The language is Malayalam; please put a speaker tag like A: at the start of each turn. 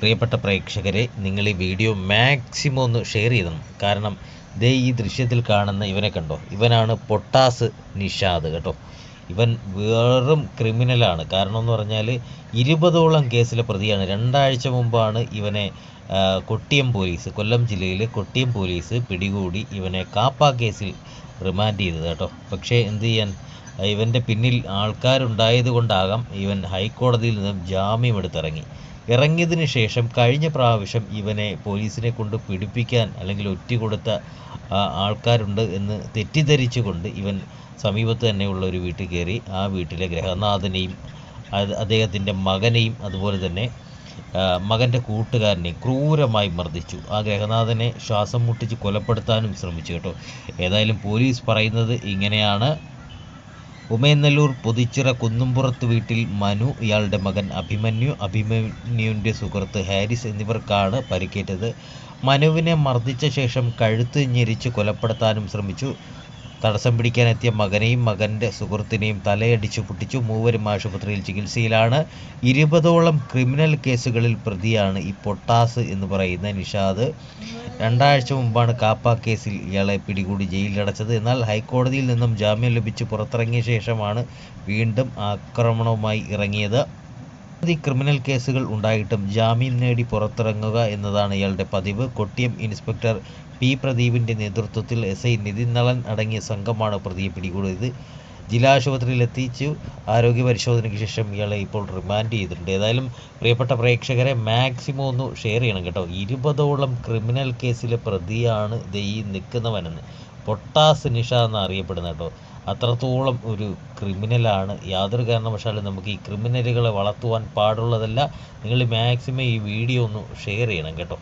A: പ്രിയപ്പെട്ട പ്രേക്ഷകരെ നിങ്ങൾ ഈ വീഡിയോ മാക്സിമം ഒന്ന് ഷെയർ ചെയ്തണം. കാരണം ദേ ഈ ദൃശ്യത്തിൽ കാണുന്ന ഇവനെ കണ്ടോ? ഇവനാണ് പൊട്ടാസ് നിഷാദ് കേട്ടോ. ഇവൻ വെറും ക്രിമിനലാണ് കാരണം എന്ന് പറഞ്ഞാൽ ഇരുപതോളം കേസിലെ പ്രതിയാണ്. രണ്ടാഴ്ച മുമ്പാണ് ഇവനെ കൊട്ടിയം പോലീസ് കൊല്ലം ജില്ലയിലെ കൊട്ടിയം പോലീസ് പിടികൂടി ഇവനെ കാപ്പ കേസിൽ റിമാൻഡ് ചെയ്തത് കേട്ടോ. പക്ഷേ എന്ത് ചെയ്യാൻ? ഇവന്റെ പിന്നിൽ ആൾക്കാരുണ്ടായത് കൊണ്ടാകാം ഇവൻ ഹൈക്കോടതിയിൽ നിന്നും ജാമ്യം എടുത്തിറങ്ങി. ഇറങ്ങിയതിന് ശേഷം കഴിഞ്ഞ പ്രാവശ്യം ഇവനെ പോലീസിനെ കൊണ്ട് പിടിപ്പിക്കാൻ അല്ലെങ്കിൽ ഒറ്റ കൊടുത്ത ആൾക്കാരുണ്ട് എന്ന് തെറ്റിദ്ധരിച്ചുകൊണ്ട് ഇവൻ സമീപത്ത് തന്നെയുള്ള ഒരു വീട്ടിൽ കയറി ആ വീട്ടിലെ ഗ്രഹനാഥനെയും അദ്ദേഹത്തിന്റെ മകനെയും അതുപോലെ തന്നെ മകന്റെ കൂട്ടുകാരനെയും ക്രൂരമായി മർദ്ദിച്ചു. ആ ഗ്രഹനാഥനെ ശ്വാസം മുട്ടിച്ച് കൊലപ്പെടുത്താനും ശ്രമിച്ചു കേട്ടോ. ഏതായാലും പോലീസ് പറയുന്നത് ഇങ്ങനെയാണ്. ഉമയനല്ലൂർ പൊതിച്ചിറ കുന്നുംപുറത്ത് വീട്ടിൽ മനു ഇയാളുടെ മകൻ അഭിമന്യു അഭിമന്യുവിന്റെ സുഹൃത്ത് ഹാരിസ് എന്നിവർക്കാണ് പരിക്കേറ്റത്. മനുവിനെ മർദ്ദിച്ച ശേഷം കഴുത്ത് ഞെരിച്ച് കൊലപ്പെടുത്താനും ശ്രമിച്ചു. തടസ്സം പിടിക്കാനെത്തിയ മകനെയും മകന്റെ സുഹൃത്തിനെയും തലയടിച്ചു പൊട്ടിച്ചു. മൂവരും ആശുപത്രിയിൽ ചികിത്സയിലാണ്. ഇരുപതോളം ക്രിമിനൽ കേസുകളിൽ പ്രതിയാണ് ഈ പൊട്ടാസ് എന്ന് പറയുന്ന നിഷാദ്. രണ്ടാഴ്ച മുമ്പാണ് കാപ്പ കേസിൽ ഇയാളെ പിടികൂടി ജയിലിലടച്ചത്. എന്നാൽ ഹൈക്കോടതിയിൽ നിന്നും ജാമ്യം ലഭിച്ച് പുറത്തിറങ്ങിയ ശേഷമാണ് വീണ്ടും ആക്രമണവുമായി ഇറങ്ങിയത്. നിരവധി ക്രിമിനൽ കേസുകൾ ഉണ്ടായിട്ടും ജാമ്യം നേടി പുറത്തിറങ്ങുക എന്നതാണ് ഇയാളുടെ പതിവ്. Kottiyam inspector P. പ്രദീപിന്റെ നേതൃത്വത്തിൽ എസ്. ഐ. നിതിൻ നളൻ അടങ്ങിയ സംഘമാണ് പ്രതിയെ പിടികൂടിയത്. ജില്ലാ ആശുപത്രിയിൽ എത്തിച്ചു. ആരോഗ്യ പരിശോധനയ്ക്ക് ശേഷം ഇയാളെ ഇപ്പോൾ റിമാൻഡ് ചെയ്തിട്ടുണ്ട്. ഏതായാലും പ്രിയപ്പെട്ട പ്രേക്ഷകരെ മാക്സിമം ഒന്ന് ഷെയർ ചെയ്യണം കേട്ടോ. ഇരുപതോളം ക്രിമിനൽ കേസിലെ പ്രതിയാണ് ഈ നിൽക്കുന്നവനെന്ന്. പൊട്ടാസ് നിഷ എന്ന് അറിയപ്പെടുന്നത് കേട്ടോ. അത്രത്തോളം ഒരു ക്രിമിനലാണ്. യാതൊരു കാരണവശാലും നമുക്ക് ഈ ക്രിമിനലുകളെ വളർത്തുവാൻ പാടുള്ളതല്ല. നിങ്ങൾ മാക്സിമം ഈ വീഡിയോ ഒന്ന് ഷെയർ ചെയ്യണം കേട്ടോ.